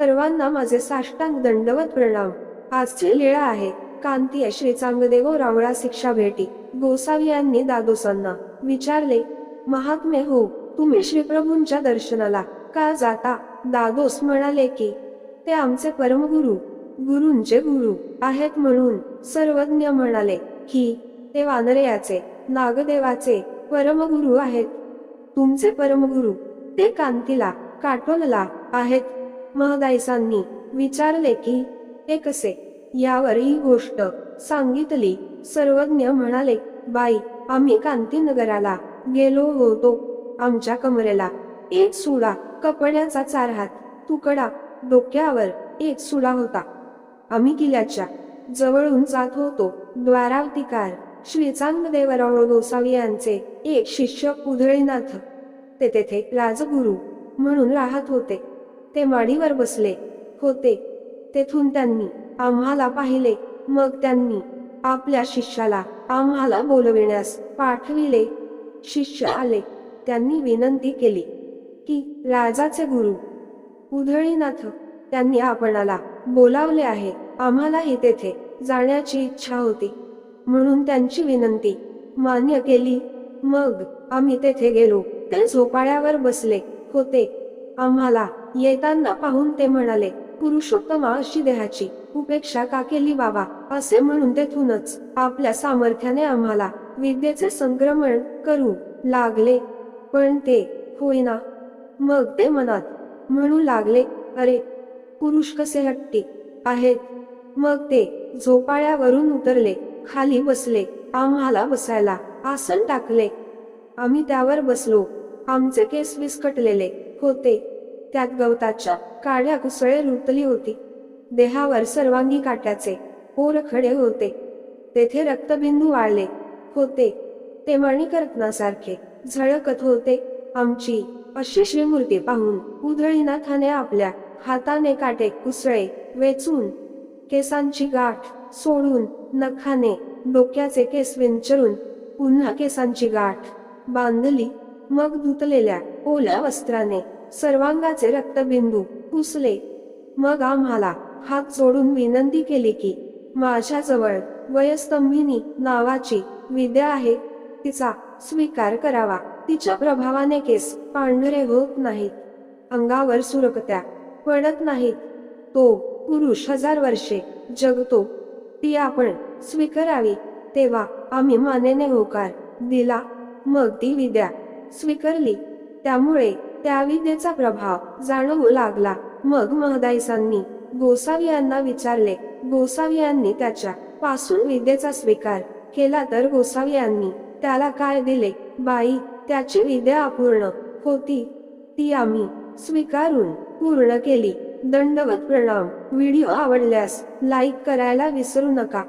सर्वांना माझे साष्टांग दंडवत प्रणाम. आजची लीळा आहे. कांती श्री चांगदेव रावळा शिक्षा भेटी. गोसावी यांनी दादोसांना विचारले महात्मे हो तुम्ही श्रीप्रभूंच्या दर्शनाला का जाता? दादोस म्हणाले की ते आमचे परमगुरु गुरूंचे गुरु आहेत म्हणून सर्वज्ञ म्हणाले की ते वानरयाचे नागदेवाचे परमगुरु आहेत. तुमचे परमगुरु ते कांतीला काटोलला आहेत. महदायसांनी विचारले की ते कसे यावर ही गोष्ट सांगितली. सर्वज्ञ म्हणाले बाई आम्ही कांतीनगराला गेलो होतो. आमच्या कमरेला एक सुडा कपड्याचा चार हात तुकडा डोक्यावर एक सुडा होता. आम्ही किल्ल्याच्या जवळून जात होतो. द्वारावतीकार श्रीचांग देवराव गोसावी यांचे एक शिष्य उधळीनाथ ते तेथे राजगुरु म्हणून राहत होते. ते माडीवर बसले. होते. तेथून त्यांनी आम्हाला पाहिले. मग त्यांनी आपल्या शिष्याला आम्हाला बोलविण्यास पाठविले. शिष्य आले. त्यांनी विनंती केली की राजाचे गुरु उधळीनाथ त्यांनी आपणाला बोलावले आहे. आम्हालाही तेथे जाण्याची इच्छा होती म्हणून त्यांची विनंती मान्य केली. मग आम्ही तेथे गेलो. ते झोपाळ्यावर बसले. होते. आम्हाला येताना पाहून ते म्हणाले पुरुषोत्तमा अशी देहाची उपेक्षा का केली बाबा? असे म्हणून तेथूनच आपल्या सामर्थ्याने आम्हाला विद्येचे संक्रमण करू लागले. पण ते होईना. मग ते मनात म्हणू लागले अरे पुरुष कसे हट्टी आहेत. मग ते झोपाळ्यावरून उतरले खाली बसले आम्हाला बसायला आसन टाकले. आम्ही त्यावर बसलो. आमचे केस विस्कटलेले. होते. त्यात गवताच्या काड्या कुसळे रुतली होती. देहावर सर्वांगी काट्याचे पोर खडे होते. तेथे रक्तबिंदू वाळले होते. ते मणिकरत्नासारखे झळकत होते. आमची अशी श्रीमूर्ती पाहून उधळीनाथाने आपल्या हाताने काटे कुसळे वेचून केसांची गाठ सोडून नखाने डोक्याचे केस विंचरून पुन्हा केसांची गाठ बांधली. मग धुतलेल्या ओल्या वस्त्राने सर्वांगाचे रक्तबिंदू पुसले. मग आम्हाला हात जोडून विनंती केली की माझ्याजवळ वयस्तंभिनी नावाची विद्या आहे. तिचा स्वीकार करावा. तिच्या प्रभावाने केस पांढरे होत नाहीत. अंगावर सुरकत्या पडत नाहीत. तो पुरुष हजार वर्षे जगतो. ती आपण स्वीकारावी. तेव्हा आम्ही मानेने होकार दिला. मग ती विद्या स्वीकारली. त्यामुळे त्या विद्येचा प्रभाव जाणवू लागला. मग महदाईसांनी गोसावी यांना विचारले. गोसावी यांनी त्याच्या पासून विद्येचा स्वीकार केला तर गोसावी यांनी त्याला काय दिले? बाई त्याची विद्या अपूर्ण होती. ती आम्ही स्वीकारून पूर्ण केली. दंडवत प्रणाम. व्हिडिओ आवडल्यास लाईक करायला विसरू नका.